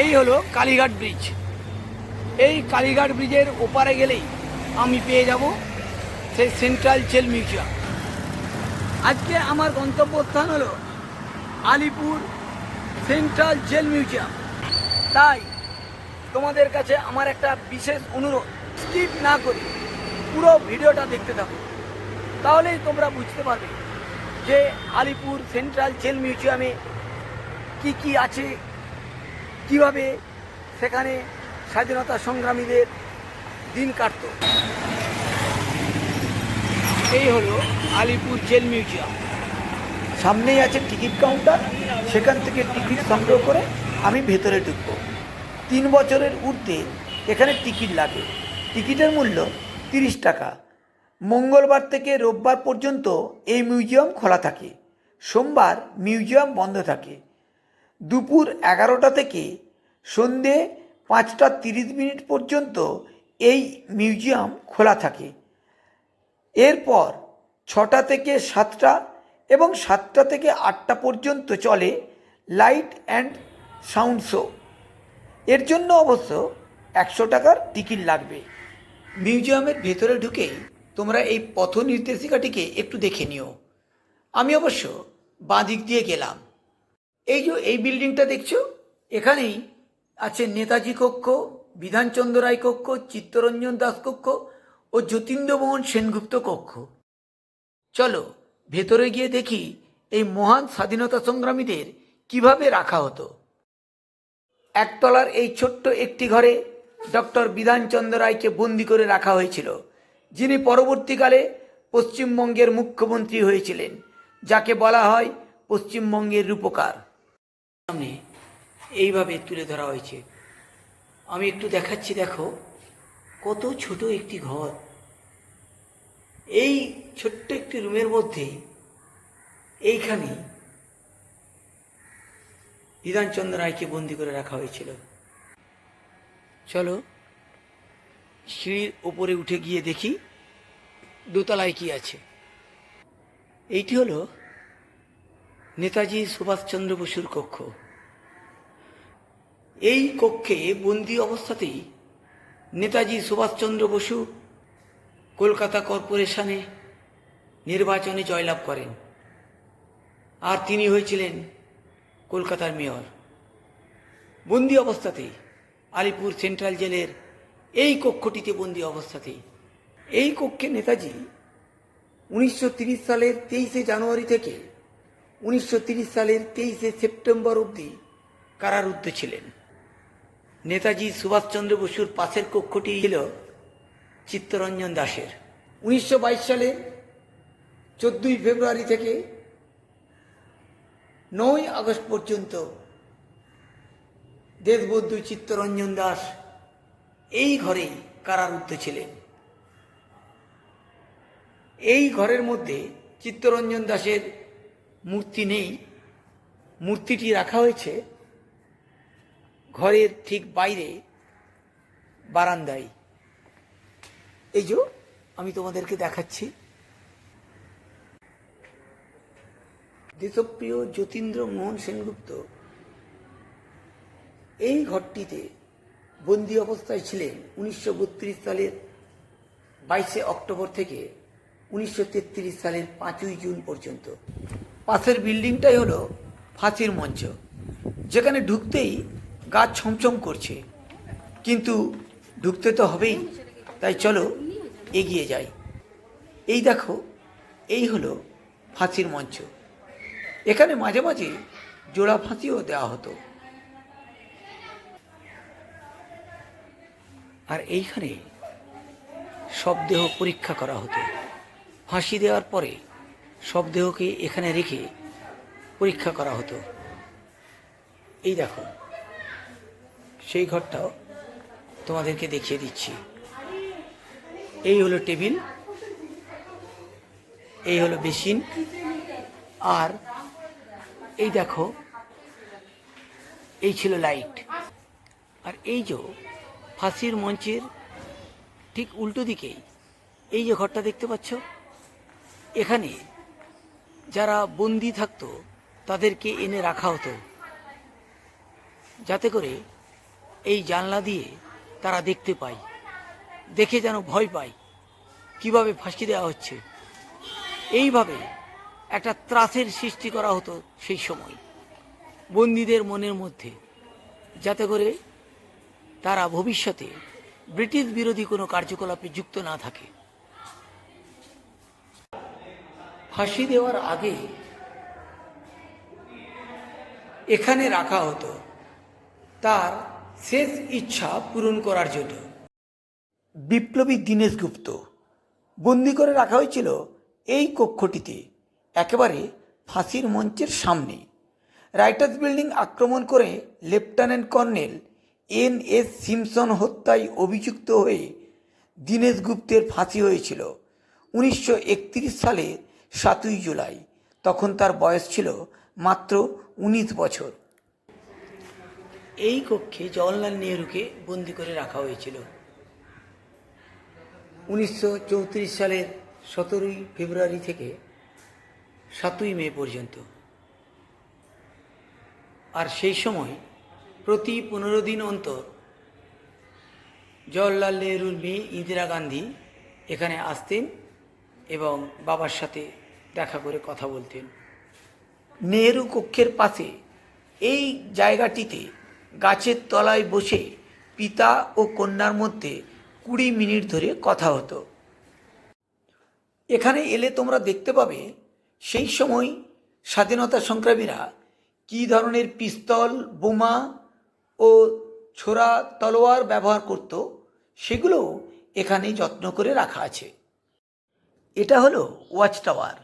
এই হলো কালীঘাট ব্রিজ। এই কালীঘাট ব্রিজের ওপারে গেলেই আমি পেয়ে যাব সেই সেন্ট্রাল জেল মিউজিয়াম। আজকে আমার গন্তব্যস্থান হলো আলিপুর সেন্ট্রাল জেল মিউজিয়াম। তাই তোমাদের কাছে আমার একটা বিশেষ অনুরোধ স্কিপ না করে পুরো ভিডিওটা দেখতে থাকো। তাহলেই তোমরা বুঝতে পারবে যে আলিপুর সেন্ট্রাল জেল মিউজিয়ামে কি কি আছে কীভাবে সেখানে স্বাধীনতা সংগ্রামীদের দিন কাটত? এই হলো আলিপুর জেল মিউজিয়াম। সামনেই আছে টিকিট কাউন্টার সেখান থেকে টিকিট সংগ্রহ করে আমি ভেতরে ঢুকব। তিন বছরের ঊর্ধ্বে এখানে টিকিট লাগে। টিকিটের মূল্য তিরিশ টাকা। মঙ্গলবার থেকে রোববার পর্যন্ত এই মিউজিয়াম খোলা থাকে। সোমবার মিউজিয়াম বন্ধ থাকে। দুপুর এগারোটা থেকে সন্ধে পাঁচটা তিরিশ মিনিট পর্যন্ত এই মিউজিয়াম খোলা থাকে। এরপর ছটা থেকে সাতটা এবং সাতটা থেকে আটটা পর্যন্ত চলে লাইট অ্যান্ড সাউন্ড শো। এর জন্য অবশ্য একশো টাকার টিকিট লাগবে। মিউজিয়ামের ভেতরে ঢুকেই তোমরা এই পথ নির্দেশিকাটিকে একটু দেখে নিও। আমি অবশ্য বাঁ দিক দিয়ে গেলাম। এই যে এই বিল্ডিংটা দেখছ? এখানেই আছে নেতাজি কক্ষ, বিধানচন্দ্র রায় কক্ষ, চিত্তরঞ্জন দাস কক্ষ ও যতীন্দ্রমোহন সেনগুপ্ত কক্ষ। চলো, ভেতরে গিয়ে দেখি এই মহান স্বাধীনতা সংগ্রামীদের কীভাবে রাখা হতো। একতলার এই ছোট্ট একটি ঘরে ডক্টর বিধানচন্দ্র রায়কে বন্দি করে রাখা হয়েছিল, যিনি পরবর্তীকালে পশ্চিমবঙ্গের মুখ্যমন্ত্রী হয়েছিলেন, যাকে বলা হয় পশ্চিমবঙ্গের রূপকার। সামনে এইভাবে তুলে ধরা হয়েছে। আমি একটু দেখাচ্ছি, দেখো, কত ছোট একটি ঘর। এই ছোট্ট একটি রুমের মধ্যে এইখানে বিধানচন্দ্র রায়কে বন্দি করে রাখা হয়েছিল। চলো, সিঁড়ির ওপরে উঠে গিয়ে দেখি দোতলায় কি আছে। এইটি হলো নেতাজি সুভাষচন্দ্র বসুর কক্ষ। এই কক্ষে বন্দি অবস্থাতেই নেতাজি সুভাষচন্দ্র বসু কলকাতা কর্পোরেশনে নির্বাচনে জয়লাভ করেন। আর তিনি হয়েছিলেন কলকাতার মেয়র। বন্দি অবস্থাতেই আলিপুর সেন্ট্রাল জেলের এই কক্ষটিতে বন্দি অবস্থাতেই। এই কক্ষে নেতাজি উনিশশো সালের তেইশে জানুয়ারি থেকে উনিশশো সালের তেইশে সেপ্টেম্বর অবধি কারারুদ্ধ ছিলেন। নেতাজি সুভাষচন্দ্র বসুর পাশের কক্ষটি ছিল চিত্তরঞ্জন দাসের। উনিশশো বাইশ সালে চোদ্দই ফেব্রুয়ারি থেকে নয় আগস্ট পর্যন্ত দেশবন্ধু চিত্তরঞ্জন দাস এই ঘরেই কারারুদ্ধ ছিলেন। এই ঘরের মধ্যে চিত্তরঞ্জন দাসের মূর্তি নেই। মূর্তিটি রাখা হয়েছে ঘরের ঠিক বাইরে বারান্দায়। এই যে, আমি তোমাদেরকে দেখাচ্ছি। দেশপ্রিয় যতীন্দ্র মোহন সেনগুপ্ত এই ঘরটিতে বন্দি অবস্থায় ছিলেন উনিশশো বত্রিশ সালের বাইশে অক্টোবর থেকে উনিশশো তেত্রিশ সালের পাঁচই জুন পর্যন্ত। পাশের বিল্ডিংটাই হলো ফাঁসির মঞ্চ। যেখানে ঢুকতেই গা ছমছম করছে। কিন্তু ঢুকতে তো হবেই। তাই চলো এগিয়ে যাই। এই দেখো, এই হলো ফাঁসির মঞ্চ। এখানে মাঝে মাঝে জোড়া ফাঁসিও দেওয়া হতো। আর এইখানে সব দেহ পরীক্ষা করা হতো। ফাঁসি দেওয়ার পরে সব দেহকে এখানে রেখে পরীক্ষা করা হতো। এই দেখো সেই ঘরটাও তোমাদেরকে দেখিয়ে দিচ্ছি। এই হলো টেবিল, এই হলো বেসিন, আর এই দেখো, এই ছিল লাইট। আর এই যে ফাঁসির মঞ্চের ঠিক উল্টো দিকেই এই যে ঘরটা দেখতে পাচ্ছ, এখানে যারা বন্দি থাকতো তাদেরকে এনে রাখা হতো। যাতে করে এই জানলা দিয়ে তারা দেখতে পায়। দেখে যেন ভয় পায়, কীভাবে ফাঁসি দেওয়া হচ্ছে। এইভাবে একটা ত্রাসের সৃষ্টি করা হতো সেই সময়। বন্দীদের মনের মধ্যে, যাতে করে তারা ভবিষ্যতে ব্রিটিশ বিরোধী কোনো কার্যকলাপে যুক্ত না থাকে। ফাঁসি দেওয়ার আগে এখানে রাখা হতো তার শেষ ইচ্ছা পূরণ করার জন্য। বিপ্লবী দীনেশ গুপ্ত, বন্দি করে রাখা হয়েছিল এই কক্ষটিতে, একেবারে ফাঁসির মঞ্চের সামনে। রাইটার্স বিল্ডিং আক্রমণ করে lieutenant colonel N S Simpson হত্যায় অভিযুক্ত হয়ে দীনেশ গুপ্তের ফাঁসি হয়েছিল উনিশশো একত্রিশ সালে সাতই জুলাই। তখন তার বয়স ছিল মাত্র উনিশ বছর। এই কক্ষে জওয়াহরলাল নেহরুকে বন্দি করে রাখা হয়েছিল। উনিশশো চৌত্রিশ সালের সতেরোই ফেব্রুয়ারি থেকে সাতই মে পর্যন্ত। আর সেই সময় প্রতি পনেরো দিন অন্তর জওয়াহরলাল নেহরুর মেয়ে ইন্দিরা গান্ধী এখানে আসতেন এবং বাবার সাথে দেখা করে কথা বলতেন। নেহেরু কক্ষের পাশে এই জায়গাটিতে গাছের তলায় বসে পিতা ও কন্যার মধ্যে কুড়ি মিনিট ধরে কথা হতো। এখানে এলে তোমরা দেখতে পাবে, সেই সময় স্বাধীনতা সংগ্রামীরা কী ধরনের পিস্তল, বোমা ও ছোড়া তলোয়ার ব্যবহার করত, সেগুলো এখানে যত্ন করে রাখা আছে। এটা হলো ওয়াচ টাওয়ার।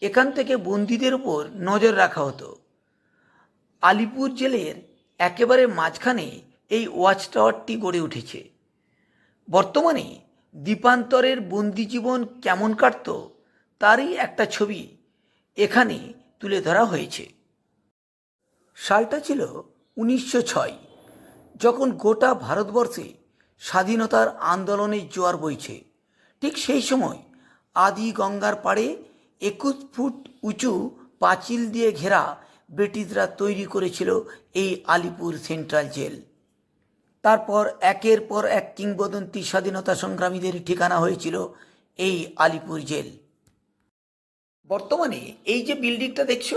এখান থেকে বন্দীদের উপর নজর রাখা হতো। আলিপুর জেলের একেবারে মাঝখানে এই ওয়াচ টাওয়ারটি গড়ে উঠেছে। বর্তমানে দ্বীপান্তরের বন্দি জীবন কেমন কাটত তারই একটা ছবি এখানে তুলে ধরা হয়েছে। সালটা ছিল উনিশশো ছয়, যখন গোটা ভারতবর্ষে স্বাধীনতার আন্দোলনের জোয়ার বইছে। ঠিক সেই সময় আদি গঙ্গার পাড়ে একুশ ফুট উঁচু পাঁচিল দিয়ে ঘেরা ব্রিটিশরা তৈরি করেছিল এই আলিপুর সেন্ট্রাল জেল। তারপর একের পর এক কিংবদন্তি স্বাধীনতা সংগ্রামীদের ঠিকানা হয়েছিল এই আলিপুর জেল। বর্তমানে এই যে বিল্ডিংটা দেখছ,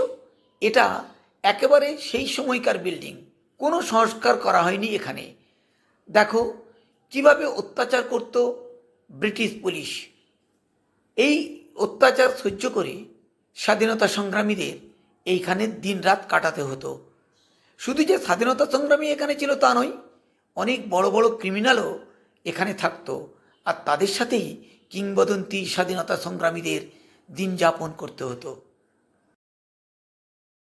এটা একেবারে সেই সময়কার বিল্ডিং। কোনো সংস্কার করা হয়নি এখানে। দেখো, কীভাবে অত্যাচার করত ব্রিটিশ পুলিশ। এই অত্যাচার সহ্য করে স্বাধীনতা সংগ্রামীদের এইখানে দিনরাত কাটাতে হতো। শুধু যে স্বাধীনতা সংগ্রামী এখানে ছিল তা নয়, অনেক বড় বড় ক্রিমিনালও এখানে থাকতো আর তাদের সাথেই কিংবদন্তি স্বাধীনতা সংগ্রামীদের দিন যাপন করতে হতো।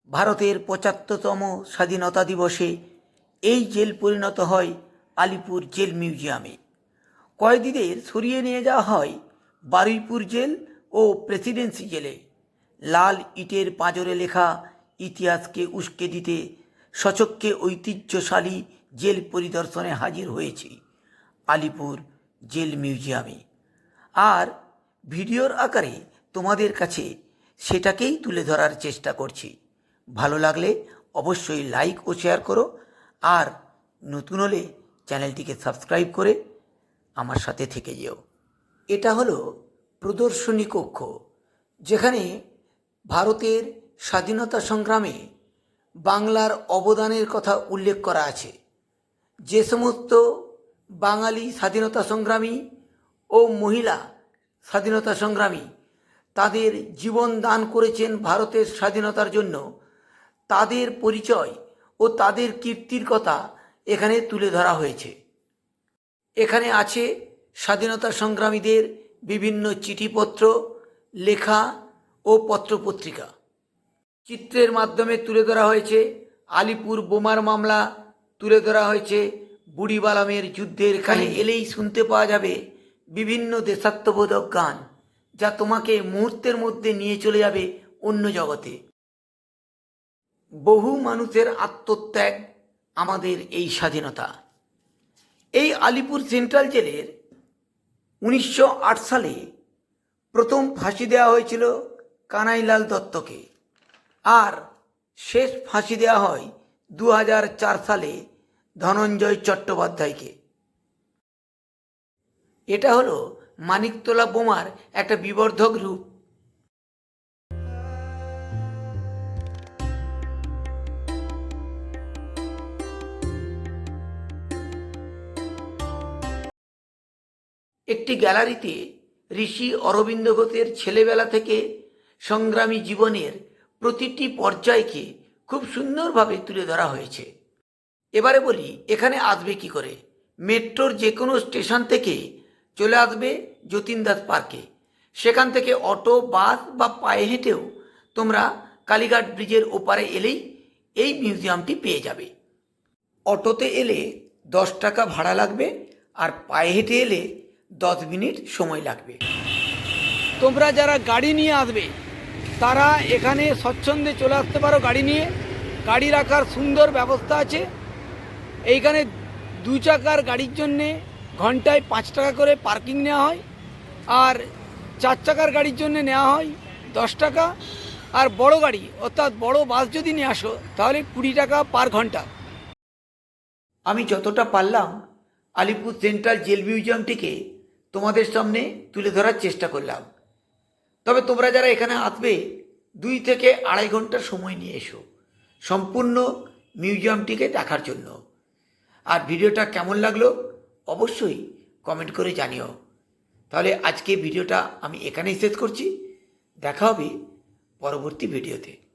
ভারতের পঁচাত্তরতম স্বাধীনতা দিবসে এই জেল পরিণত হয় আলিপুর জেল মিউজিয়ামে। কয়েদিদের সরিয়ে নিয়ে যাওয়া হয় বারুইপুর জেল ও প্রেসিডেন্সি জেলে। লাল ইটের পাঁজরে লেখা ইতিহাসকে উস্কে দিতে সচক্ষে ঐতিহ্যশালী জেল পরিদর্শনে হাজির হয়েছি। আলিপুর জেল মিউজিয়ামে। আর ভিডিওর আকারে তোমাদের কাছে সেটাকেই তুলে ধরার চেষ্টা করছি। ভালো লাগলে অবশ্যই লাইক ও শেয়ার করো। আর নতুন হলে চ্যানেলটিকে সাবস্ক্রাইব করে আমার সাথে থেকে যেও। এটা হলো প্রদর্শনী কক্ষ, যেখানে ভারতের স্বাধীনতা সংগ্রামে বাংলার অবদানের কথা উল্লেখ করা আছে। যে সমস্ত বাঙালি স্বাধীনতা সংগ্রামী ও মহিলা স্বাধীনতা সংগ্রামী তাদের জীবন দান করেছেন ভারতের স্বাধীনতার জন্য, তাদের পরিচয় ও তাদের কীর্তির কথা এখানে তুলে ধরা হয়েছে। এখানে আছে স্বাধীনতা সংগ্রামীদের বিভিন্ন চিঠিপত্র, লেখা ও পত্রপত্রিকা। চিত্রের মাধ্যমে তুলে ধরা হয়েছে আলিপুর বোমার মামলা, তুলে ধরা হয়েছে বুড়িবালামের যুদ্ধের কাহিনী। এলেই শুনতে পাওয়া যাবে বিভিন্ন দেশাত্মবোধক গান, যা তোমাকে মুহূর্তের মধ্যে নিয়ে চলে যাবে অন্য জগতে। বহু মানুষের আত্মত্যাগ আমাদের এই স্বাধীনতা। এই আলিপুর সেন্ট্রাল জেলের উনিশশো আট সালে প্রথম ফাঁসি দেওয়া হয়েছিল কানাইলাল দত্তকে। আর শেষ ফাঁসি দেওয়া হয় দু হাজার চার সালে ধনঞ্জয় চট্টোপাধ্যায়কে। এটা হলো মানিকতলা বোমার একটা বিবর্ধক রূপ। একটি গ্যালারিতে ঋষি অরবিন্দ ঘোষের ছেলেবেলা থেকে সংগ্রামী জীবনের প্রতিটি পর্যায়কে খুব সুন্দরভাবে তুলে ধরা হয়েছে। এবারে বলি, এখানে আসবে কি করে? মেট্রোর যে কোনো স্টেশন থেকে চলে আসবে যতীন দাস পার্কে। সেখান থেকে অটো, বাস বা পায়ে হেঁটেও তোমরা কালীঘাট ব্রিজের ওপারে এলেই এই মিউজিয়ামটি পেয়ে যাবে। অটোতে এলে দশ টাকা ভাড়া লাগবে আর পায়ে হেঁটে এলে দশ মিনিট সময় লাগবে। তোমরা যারা গাড়ি নিয়ে আসবে তারা এখানে স্বচ্ছন্দে চলে আসতে পারো গাড়ি নিয়ে। গাড়ি রাখার সুন্দর ব্যবস্থা আছে। এইখানে দু চাকার গাড়ির জন্যে ঘন্টায় পাঁচ টাকা করে পার্কিং নেওয়া হয় আর চার চাকার গাড়ির জন্য নেওয়া হয় দশ টাকা। আর বড় গাড়ি, অর্থাৎ বড় বাস যদি নিয়ে আসো, তাহলে কুড়ি টাকা পার ঘণ্টা। আমি যতটা পারলাম আলিপুর সেন্ট্রাল জেল মিউজিয়ামটিকে তোমাদের সামনে তুলে ধরার চেষ্টা করলাম। তবে তোমরা যারা এখানে আসবে, দুই থেকে আড়াই ঘণ্টার সময় নিয়ে এসো। সম্পূর্ণ মিউজিয়ামটিকে দেখার জন্য। আর ভিডিওটা কেমন লাগল অবশ্যই কমেন্ট করে জানিও। তাহলে আজকে ভিডিওটা আমি এখানেই শেষ করছি। দেখা হবে পরবর্তী ভিডিওতে।